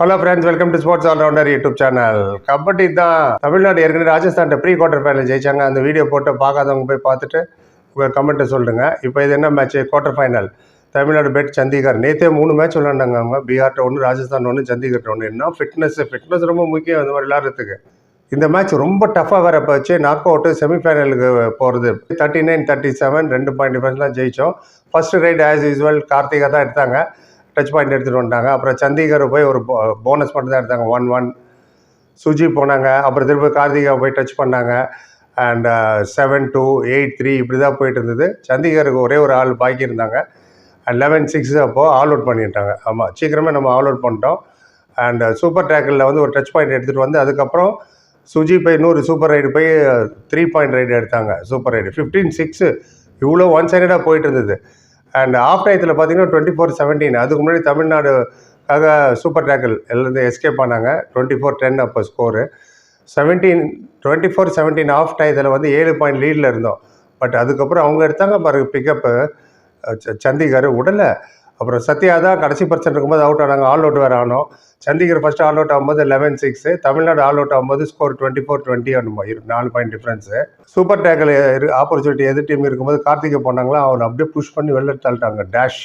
Hello friends welcome to sports allrounder YouTube channel kabaddi தான் தமிழ்நாடு ஏற்கனவே Rajasthan pre quarter final ஜெயிச்சாங்க. அந்த வீடியோ போட்டு பார்க்காதவங்க போய் பார்த்துட்டு உங்கள் கமெண்ட்டை சொல்லுங்க. இப்போ இது என்ன மேட்ச் குவார்டர் ஃபைனல் தமிழ்நாடு பெட் சண்டிகர். நேற்றே மூணு மேட்ச் விளாண்டாங்க அவங்க. பீகார்ட்ட ஒன்று ராஜஸ்தான் ஒன்று சண்டிகர்ட்ட ஒன்று என்ன ஃபிட்னஸ் ஃபிட்னஸ் ரொம்ப முக்கியம் இந்த மாதிரி விளாட்றதுக்கு. இந்த மேட்ச் ரொம்ப டஃப்பாக வேற போச்சு. நாக் அவுட்டு செமிஃபைனலுக்கு போகிறது தேர்ட்டி நைன் தேர்ட்டி செவன் ரெண்டு பாயிண்ட் டிஃபரன்ஸ்லாம் ஜெயித்தோம் first raid as usual Karthika தான் எடுத்தாங்க. டச் பாயிண்ட் எடுத்துகிட்டு வந்துட்டாங்க. அப்புறம் சண்டிகர் போய் ஒரு போனஸ் மட்டும் தான் எடுத்தாங்க. ஒன் ஒன் சுஜி போனாங்க. அப்புறம் திரும்ப கார்த்திகா போய் டச் பண்ணாங்க. And seven two eight three இப்படி தான் போயிட்டு இருந்தது. சண்டிகருக்கு ஒரே ஒரு ஆள் பாக்கி இருந்தாங்க. அண்ட் லெவன் சிக்ஸ் அப்போது ஆல் அவுட் பண்ணிட்டாங்க. ஆமாம் சீக்கிரமே நம்ம ஆல் அவுட் பண்ணிட்டோம். அண்ட் சூப்பர் டேக்கிளில் வந்து ஒரு டச் பாயிண்ட் எடுத்துகிட்டு வந்து அதுக்கப்புறம் சுஜி போய் நூறு சூப்பர் ரைடு போய் த்ரீ பாயிண்ட் ரைடு எடுத்தாங்க. சூப்பர் ரைடு ஃபிஃப்டீன் சிக்ஸு இவ்வளோ ஒன் சைடடாக போயிட்டு இருந்தது. அண்ட் ஆஃப் டயத்தில் பார்த்தீங்கன்னா டுவெண்ட்டி ஃபோர் செவன்டீன் அதுக்கு முன்னாடி தமிழ்நாடுக்காக சூப்பர் டேக்கிள் எல்லாம் எஸ்கேப் ஆனாங்க. டுவெண்ட்டி ஃபோர் டென் அப்போ score seventeen twenty four seventeen half டயத்தில் வந்து ஏழு பாயிண்ட் லீடில் இருந்தோம். பட் அதுக்கப்புறம் அவங்க எடுத்தாங்க பாருங்க பிக்கப்பு சண்டிகர் உடலை அப்புறம் சத்யா தான் கடைசி பர்சன்ட் இருக்கும்போது அவுட் ஆனாங்க. ஆல் அவுட் வேறு ஆனோம். சண்டிகர் ஃபர்ஸ்ட் ஆல் அவுட் ஆகும்போது eleven six Tamil Nadu all out ஆகும்போது ஸ்கோர் டுவெண்ட்டி ஃபோர் டுவெண்ட்டி ஆனுமா நாலு point difference super tackle opportunity எதிர் டீம் இருக்கும்போது கார்த்திகை போனாங்களா? அவனை அப்படியே புஷ் பண்ணி வெளில தள்ளிட்டாங்க. டேஷ்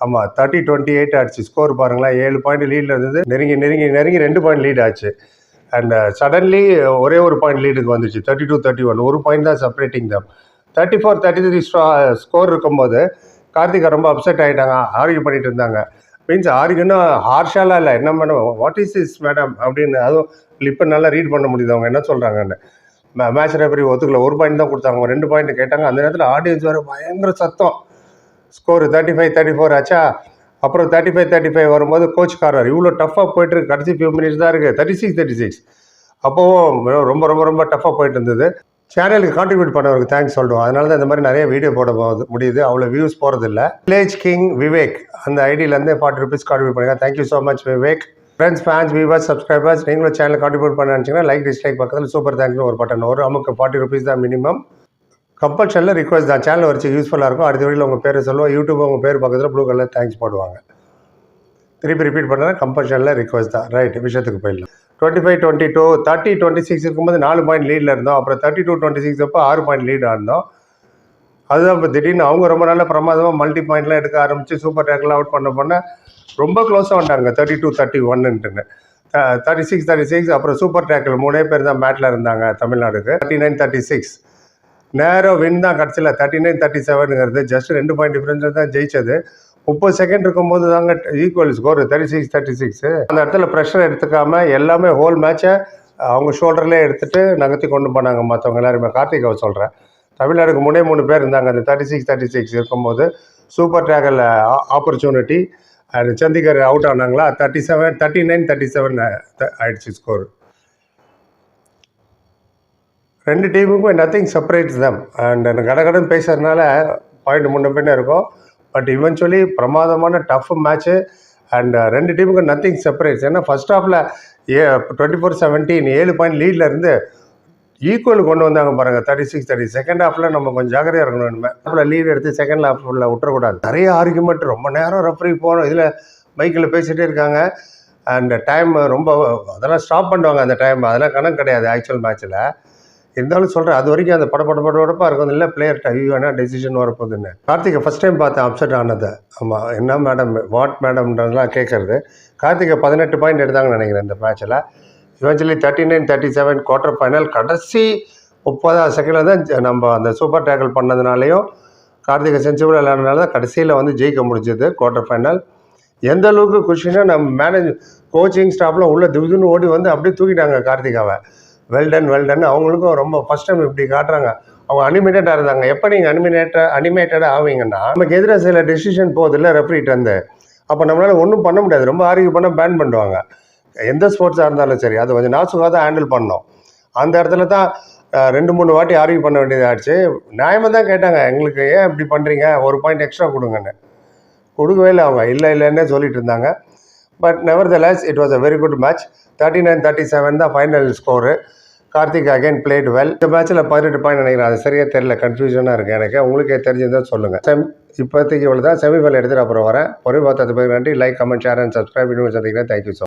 ஆமாம் தேர்ட்டி டுவெண்ட்டி எயிட் ஆச்சு. ஸ்கோர் பாருங்களேன். ஏழு பாயிண்ட் லீடில் இருந்தது. நெருங்கி நெருங்கி நெருங்கி ரெண்டு பாயிண்ட் லீட் ஆச்சு. அண்ட் சடன்லி uh, ஒரே ஒரு பாயிண்ட் லீடுக்கு வந்துச்சு. தேர்ட்டி டூ தேர்ட்டி ஒன் ஒரு பாயிண்ட் தான் செப்பரேட்டிங் தம் thirty four thirty three score இருக்கும்போது கார்த்திகா ரொம்ப அப்செட் ஆகிட்டாங்க ஆர்கியூ பண்ணிட்டு இருந்தாங்க. மீன்ஸ் ஆர்கியூனா ஹார்ஷாலாம் இல்லை. என்ன madam what is is madam அப்படின்னு அதுவும் இப்போ நல்லா ரீட் பண்ண முடியுது. அவங்க என்ன சொல்கிறாங்கன்னு மேட்ச் ரெஃபரி ஒத்துக்கல. ஒரு பாயிண்ட் தான் கொடுத்தாங்க. அவங்க ரெண்டு பாயிண்ட் கேட்டாங்க. அந்த நேரத்தில் ஆடியன்ஸ் வேறு பயங்கர சத்தம். Score thirty five thirty four ஆச்சா? அப்புறம் தேர்ட்டி ஃபைவ் தேர்ட்டி ஃபைவ் வரும்போது கோச்காரர் இவ்வளோ டஃப்பாக போயிட்டு கடைசி ஃபியூ மினிட்ஸ் தான் இருக்குது தேர்ட்டி சிக்ஸ் தேர்ட்டி சிக்ஸ் அப்போவும் ரொம்ப ரொம்ப ரொம்ப டஃப்பாக போயிட்டு இருந்தது. சேனலுக்கு கான்ட்ரிபியூட் பண்ணவருக்கு தேங்க்ஸ் சொல்லுவோம் அதனால தான் இந்த மாதிரி நிறைய வீடியோ போட போகுது முடியுது. அவ்வளோ வியூஸ் போகிறதில்ல வில்லேஜ் கிங் விவேக் அந்த ஐடியிலேருந்தே ஃபார்ட்டி ருபீஸ் கான்ட்ரிபியூட் பண்ணுங்க. Thank you so much Vivek friends fans viewers subscribers நீங்களும் சேனல் கான்ட்ரிபியூட் பண்ண நினச்சிங்கன்னா லைக் டிஸ்லைக் பக்கத்தில் சூப்பர் தேங்க்ஸ் ஒரு பட்டன் வரும் அமுக்கு ஃபார்ட்டி ருபீஸ் தான் மினிமம் கம்பல்ஷனில் ரிக்வஸ்ட் தான். சேனல் வச்சு யூஸ்ஃபுல்லாக இருக்கும். அடுத்த வழியில் உங்கள் பேர் சொல்லுவோம். யூடியூப் உங்கள் பேர் பக்கத்தில் ப்ளூ கலர் தேங்க்ஸ் போடுவாங்க. திருப்பி ரிப்பீட் பண்ணுறேன் கம்பல்ஷனில் ரிக்வஸ்ட் தான். ரைட் விஷயத்துக்கு போயிடலாம். Twenty five twenty two thirty twenty six இருக்கும்போது நாலு பாயிண்ட் லீடில் இருந்தோம். அப்புறம் தேர்ட்டி டூ டுவெண்ட்டி சிக்ஸ் அப்போ ஆறு பாயிண்ட் லீடாக இருந்தோம். அதுதான் இப்போ திடீர்னு அவங்க ரொம்ப நல்ல பிரமாதமாக மல்டி பாயிண்ட்லாம் எடுக்க ஆரம்பித்து சூப்பர் டேக்கில் அவுட் பண்ண பண்ண ரொம்ப க்ளோஸாக வந்துட்டாங்க தேர்ட்டி டூ தேர்ட்டி ஒன்னுட்டுன்னு தேர்ட்டி சிக்ஸ் தேர்ட்டி சிக்ஸ் அப்புறம் சூப்பர் டேக்கில் மூணே பேர் தான் மேட்டில் இருந்தாங்க தமிழ்நாடுக்கு. தேர்ட்டி நைன் தேர்ட்டி சிக்ஸ் நேரம் வின் தான் கடைசியில். தேர்ட்டி நைன் தேர்ட்டி செவனுங்கிறது ஜஸ்ட் ரெண்டு பாயிண்ட் டிஃப்ரென்ஸில் தான் ஜெயிச்சது. முப்பது செகண்ட் இருக்கும்போது தாங்க equal score thirty six thirty six அந்த இடத்துல ப்ரெஷர் எடுத்துக்காம எல்லாமே ஹோல் மேட்சை அவங்க ஷோல்டர்லேயே எடுத்துகிட்டு நகர்த்தி கொண்டு போனாங்க மற்றவங்க எல்லாருமே. கார்த்திகாவை சொல்கிறேன் தமிழ்நாடுக்கு மூணே மூணு பேர் இருந்தாங்க. அந்த தேர்ட்டி சிக்ஸ் தேர்ட்டி சிக்ஸ் இருக்கும்போது சூப்பர் டேக்கில் ஆப்பர்ச்சுனிட்டி அது Chandigarh out ஆனாங்களா? Thirty seven thirty nine thirty seven ஆயிடுச்சு ஸ்கோர் ரெண்டு டீமுக்கும் நத்திங் செப்பரேட்ஸ் தம் அண்ட் கடகடன் பேசுறதுனால பாயிண்ட் முன்ன பின்ன இருக்கும். பட் இவென்ச்சுவலி பிரமாதமான டஃப் மேட்ச்சு அண்ட் ரெண்டு டீமுக்கும் நத்திங் செப்பரேட்ஸ் ஏன்னா ஃபர்ஸ்ட் ஹாஃபில் ஏ டுவெண்ட்டி ஃபோர் செவன்டீன் ஏழு பாயிண்ட் லீடில் இருந்து ஈக்குவல் கொண்டு வந்தாங்க பாருங்கள் தேர்ட்டி சிக்ஸ் தேர்ட்டி செகண்ட் ஹாஃபில் நம்ம கொஞ்சம் ஜாகிரதையாக இருக்கணும் இனிமேல் ஹாஃபில் லீட் எடுத்து செகண்ட் ஹாஃபில் விட்டுறக்கூடாது. நிறைய ஆர்குமெண்ட் ரொம்ப நேரம் ரெஃப்ரி போகணும் இதில் பைக்கில் பேசிகிட்டே இருக்காங்க. அண்ட் டைம் ரொம்ப அதெல்லாம் ஸ்டாப் பண்ணுவாங்க அந்த டைம் அதெல்லாம் கணக்கு கிடையாது ஆக்சுவல் மேட்ச்சில் இருந்தாலும் சொல்கிறேன் அது வரைக்கும் அந்த பட பட படப்படப்பாக இருக்கும் இல்லை. பிளேயர் ஐயோ என்ன டெசிஷன் வரப்போகுதுன்னு. கார்த்திகை ஃபஸ்ட் டைம் பார்த்தேன் அப்செட் ஆனது. ஆமாம் என்ன மேடம் வாட் மேடம்ன்றதுலாம் கேட்குறது கார்த்திகை பதினெட்டு பாயிண்ட் எடுத்தாங்கன்னு நினைக்கிறேன் இந்த மேட்ச்சில் eventually thirty nine thirty seven quarter final கடைசி முப்பதாவது செகண்டில் தான் நம்ம அந்த சூப்பர் டேக்கிள் பண்ணதுனாலையும் கார்த்திகை செஞ்சுரி விளையாடுறதுனால தான் கடைசியில் வந்து ஜெயிக்க முடிஞ்சது குவார்ட்டர் ஃபைனல் எந்த அளவுக்கு குஷினா நம்ம மேனேஜ் கோச்சிங் ஸ்டாஃப்லாம் உள்ளே திடீர்னு ஓடி வந்து அப்படியே தூக்கிட்டாங்க கார்த்திகாவை. வெல்டன் வெல்டன் அவங்களுக்கும் ரொம்ப ஃபஸ்ட் டைம் இப்படி காட்டுறாங்க. அவங்க அனிமேட்டடாக இருந்தாங்க. எப்போ நீங்கள் அனிமேட்டட் அனிமேட்டடாக ஆவீங்கன்னா நமக்கு எதிராக சில டெசிஷன் போகுது இல்லை ரெஃப்ரிட் வந்து அப்போ நம்மளால் ஒன்றும் பண்ண முடியாது. ரொம்ப ஆரோக்கியம் பண்ண பேன் பண்ணுவாங்க. எந்த ஸ்போர்ட்ஸாக இருந்தாலும் சரி அதை கொஞ்சம் நாசுக்காக தான் ஹேண்டில் பண்ணோம். அந்த இடத்துல தான் ரெண்டு மூணு வாட்டி ஆர்கியூ பண்ண வேண்டியதாகிடுச்சு நியாயமாக தான் கேட்டாங்க. எங்களுக்கு ஏன் இப்படி பண்ணுறீங்க ஒரு பாயிண்ட் எக்ஸ்ட்ரா கொடுங்கன்னு. கொடுக்கவே இல்லை அவங்க. இல்லை இல்லைன்னே சொல்லிட்டு இருந்தாங்க. But nevertheless it was a very good match thirty nine thirty seven தான் final score Karthik again played well இந்த மேட்ச்சில் பதினெட்டு பாயிண்ட் நினைக்கிறேன். அது சரியாக தெரியல. கன்ஃபியூஷனாக இருக்குது எனக்கு. உங்களுக்கே தெரிஞ்சிருந்தா சொல்லுங்கள் செம் இப்போதைக்கு இவ்வளோ தான் செமிஃபைனல் எடுத்துகிட்டு அப்புறம் வரேன். பொறுமை பார்த்ததுக்கு நன்றி. Like comment share and subscribe இன்னும் சந்திக்கிறேன். Thank you so